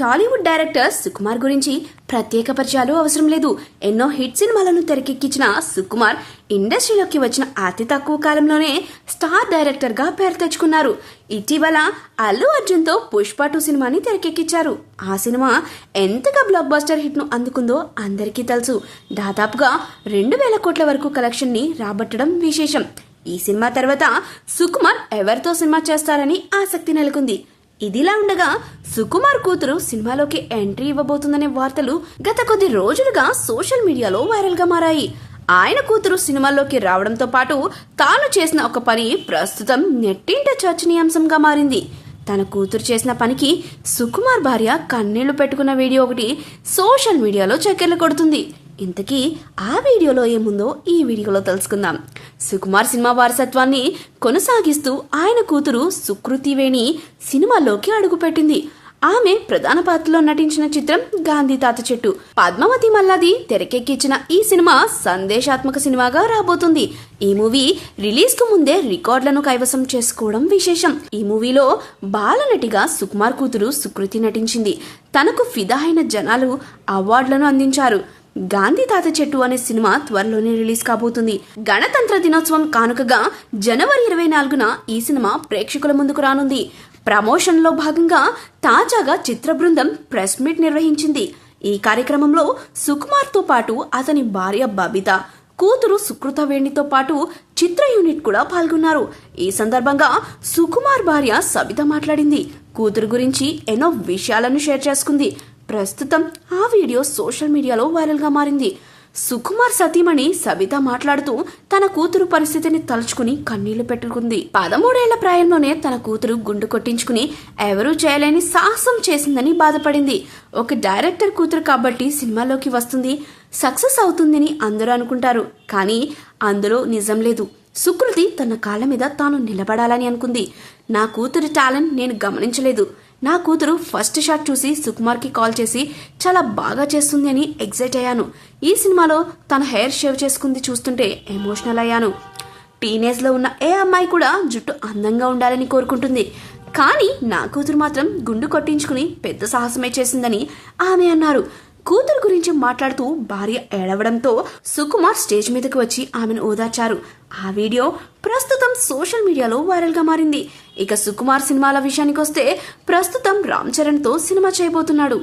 Tollywood director Sukumar గురించి ప్రత్యేక పరిచయాలు అవసరం లేదు. ఎన్నో హిట్ సినిమాలను తెరకెక్కించిన సుకుమార్ ఇండస్ట్రీలోకి వచ్చిన అతి తక్కువ కాలంలోనే స్టార్ డైరెక్టర్గా పేరు తెచ్చుకున్నారు. ఇటీవల అల్లు అర్జున్తో పుష్ప టూ సినిమాని తెరకెక్కించారు. ఆ సినిమా ఎంతగా బ్లాక్ బస్టర్ హిట్ను అందుకుందో అందరికీ తెలుసు. దాదాపుగా రెండు వేల కోట్ల వరకు కలెక్షన్ని రాబట్టడం విశేషం. ఈ సినిమా తర్వాత సుకుమార్ ఎవరితో సినిమా చేస్తారని ఆసక్తి నెలకొంది. ఇదిలా ఉండగా సుకుమార్ కూతురు సినిమాలోకి ఎంట్రీ ఇవ్వబోతుందనే వార్తలు గత కొద్ది రోజులుగా సోషల్ మీడియాలో వైరల్గా మారాయి. ఆయన కూతురు సినిమాల్లోకి రావడంతో పాటు తాను చేసిన ఒక పని ప్రస్తుతం నెట్టింట చర్చనీయాంశంగా మారింది. తన కూతురు చేసిన పనికి సుకుమార్ భార్య కన్నీళ్ళు పెట్టుకున్న వీడియో ఒకటి సోషల్ మీడియాలో చక్కెర్లు కొడుతుంది. ఇంతకీ ఆ వీడియోలో ఏముందో ఈ వీడియోలో తెలుసుకుందాం. సుకుమార్ సినిమా వారసత్వాన్ని కొనసాగిస్తూ ఆయన కూతురు సుకృతి వేణి సినిమాలోకి అడుగుపెట్టింది. ఆమె ప్రధాన పాత్రలో నటించిన చిత్రం గాంధీ తాత చెట్టు. పద్మావతి మల్లాది తెరకెక్కించిన ఈ సినిమా సందేశాత్మక సినిమాగా రాబోతుంది. ఈ మూవీ రిలీజ్కు ముందే రికార్డులను కైవసం చేసుకోవడం విశేషం. ఈ మూవీలో బాలనటిగా సుకుమార్ కూతురు సుకృతి నటించింది. తనకు ఫిదా అయిన జనాలు అవార్డులను అందించారు. గాంధీ తాత చెట్టు అనే సినిమా త్వరలోనే రిలీజ్ కాబోతుంది. గణతంత్ర దినోత్సవం కానుకగా జనవరి ఇరవై నాలుగున ఈ సినిమా ప్రేక్షకుల ముందుకు రానుంది. ప్రమోషన్లో భాగంగా తాజాగా చిత్ర బృందం ప్రెస్ మీట్ నిర్వహించింది. ఈ కార్యక్రమంలో సుకుమార్తో పాటు అతని భార్య బబిత కూతురు సుకృత వేణితో పాటు చిత్ర యూనిట్ కూడా పాల్గొన్నారు. ఈ సందర్భంగా సుకుమార్ భార్య సబిత మాట్లాడింది. కూతురు గురించి ఎన్నో విషయాలను షేర్ చేసుకుంది. ప్రస్తుతం ఆ వీడియో సోషల్ మీడియాలో వైరల్గా మారింది. సుకుమార్ సతీమణి సబిత మాట్లాడుతూ తన కూతురు పరిస్థితిని తలుచుకుని కన్నీళ్ళు పెట్టుకుంది. పదమూడేళ్ళ ప్రాయంలోనే తన కూతురు గుండు కొట్టించుకుని ఎవరూ చేయలేని సాహసం చేసిందని బాధపడింది. ఒక డైరెక్టర్ కూతురు కాబట్టి సినిమాలోకి వస్తుంది. సక్సెస్ అవుతుందని అందరూ అనుకుంటారు. కానీ అందులో నిజం లేదు. సుకృతి తన కాళ్ళ మీద తాను నిలబడాలని అనుకుంది. నా కూతురి టాలెంట్ నేను గమనించలేదు. నా కూతురు ఫస్ట్ షాట్ చూసి సుకుమార్కి కాల్ చేసి చాలా బాగా చేస్తుంది అని ఎగ్జైట్ అయ్యాను. ఈ సినిమాలో తన హెయిర్ షేవ్ చేసుకుంది చూస్తుంటే ఎమోషనల్ అయ్యాను. టీనేజ్లో ఉన్న ఏ అమ్మాయి కూడా జుట్టు అందంగా ఉండాలని కోరుకుంటుంది. కానీ నా కూతురు మాత్రం గుండు కొట్టించుకుని పెద్ద సాహసమే చేసిందని ఆమె అన్నారు. కూతురు గురించి మాట్లాడుతూ భార్య ఏడవడంతో సుకుమార్ స్టేజ్ మీదకి వచ్చి ఆమెను ఓదార్చారు. ఆ వీడియో ప్రస్తుతం సోషల్ మీడియాలో వైరల్గా మారింది. ఇక సుకుమార్ సినిమాల విషయానికొస్తే ప్రస్తుతం రామ్ చరణ్తో సినిమా చేయబోతున్నాడు.